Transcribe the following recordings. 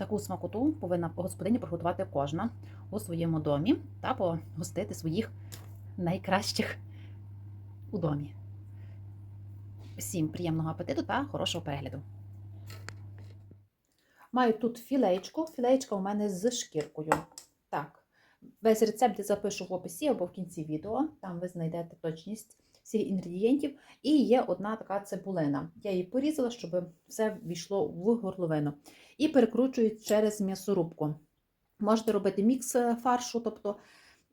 Таку смакоту повинна господиня приготувати кожна у своєму домі та погостити своїх найкращих у домі. Всім приємного апетиту та хорошого перегляду. Маю тут філеєчку. Філеєчка у мене з шкіркою. Так, весь рецепт я запишу в описі або в кінці відео. Там ви знайдете точність всіх інгредієнтів. І є одна така цибулина. Я її порізала, щоб все війшло в горловину. І перекручую через м'ясорубку. Можете робити мікс фаршу, тобто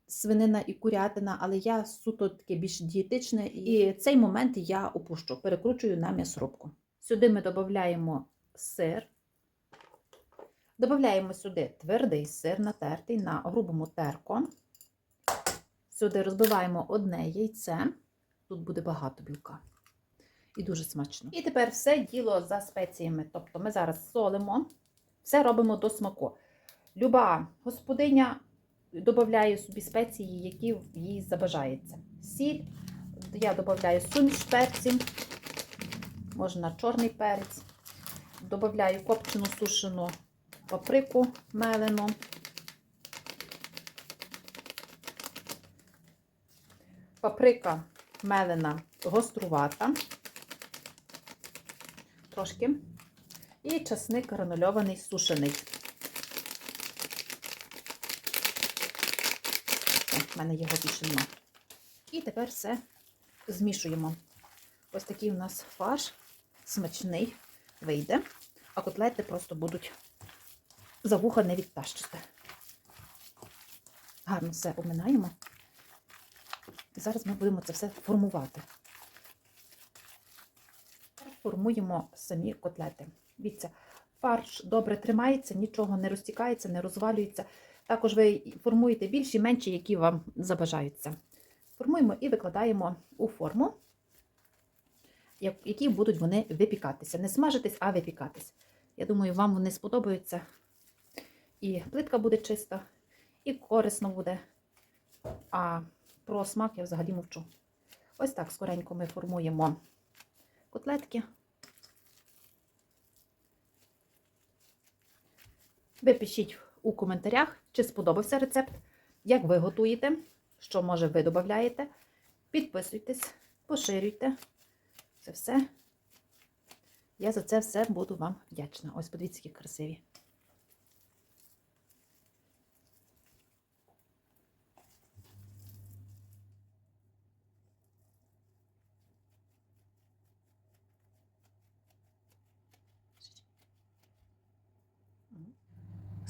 свинина і курятина, але я суто таке більш дієтичне, і цей момент я опущу, перекручую на м'ясорубку. Сюди ми додаємо сир. Додаємо сюди твердий сир, натертий на грубому терку. Сюди розбиваємо одне яйце. Тут буде багато білка. І дуже смачно. І тепер все діло за спеціями. Тобто ми зараз солимо, все робимо до смаку. Люба господиня додає собі спеції, які їй забажається. Сіль, я додаю суміш перців, можна чорний перець, додаю копчену сушену паприку мелену. Паприка мелена гострувата, трошки, і часник гранульований сушений. У мене його більше нема. І тепер все змішуємо. Ось такий у нас фарш смачний вийде, а котлети просто будуть за вуха не відтащити. Гарно все обминаємо. І зараз ми будемо це все формувати. Формуємо самі котлети. Дивіться, фарш добре тримається, нічого не розтікається, не розвалюється. Також ви формуєте більші, менші, які вам забажаються. Формуємо і викладаємо у форму, в якій будуть вони випікатися. Не смажитись, а випікатись. Я думаю, вам вони сподобаються. І плитка буде чиста, і корисно буде. А про смак я взагалі мовчу. Ось так скоренько ми формуємо котлетки. Ви пишіть у коментарях, чи сподобався рецепт, як ви готуєте, що, може, ви додаєте. Підписуйтесь, поширюйте. Це все. Я за це все буду вам вдячна. Ось, подивіться, які красиві.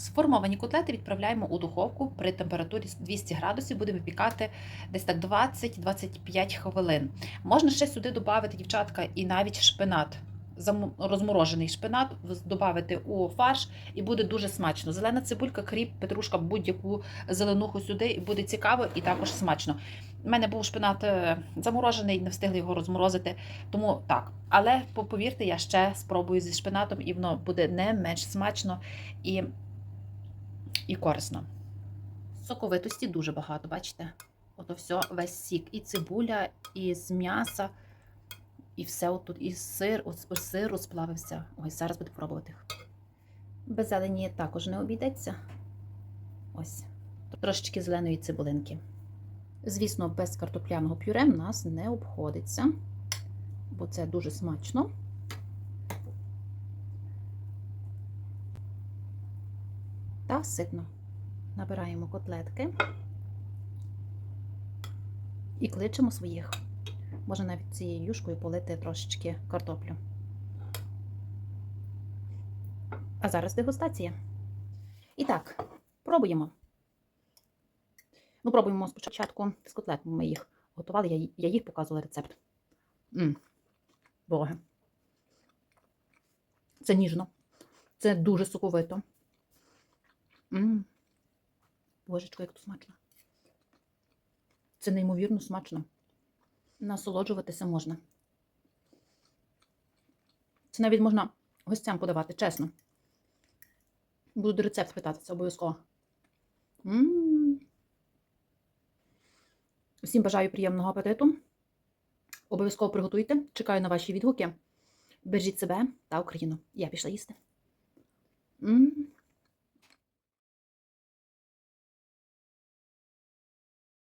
Сформовані котлети відправляємо у духовку при температурі 200 градусів, будемо випікати десь так 20-25 хвилин. Можна ще сюди додати, дівчатка, і навіть шпинат. Розморожений шпинат додати у фарш і буде дуже смачно. Зелена цибулька, кріп, петрушка, будь-яку зеленуху сюди, і буде цікаво і також смачно. У мене був шпинат е, заморожений, не встигли його розморозити, тому так. Але повірте, я ще спробую зі шпинатом, і воно буде не менш смачно і і корисно. Соковитості дуже багато, бачите? Ото все, весь сік. І цибуля, і з м'яса, і все отут, і сир, от сир розплавився. Ой, зараз буду пробувати. Без зелені також не обійдеться. Ось. Трошечки зеленої цибулинки. Звісно, без картопляного пюре в нас не обходиться, бо це дуже смачно. Та ситно. Набираємо котлетки і кличемо своїх. Можна навіть цією юшкою полити трошечки картоплю. А зараз дегустація. І так, пробуємо. Ну, пробуємо спочатку з котлетами. Ми їх готували, я, їх показувала рецепт. М -м. Боги. Це ніжно, це дуже соковито. Божечко, як тут смачно. Це неймовірно смачно. Насолоджуватися можна. Це навіть можна гостям подавати, чесно. Буду рецепт питатися обов'язково. Ммм. Всім бажаю приємного апетиту. Обов'язково приготуйте. Чекаю на ваші відгуки. Бережіть себе та Україну. Я пішла їсти. Ммм.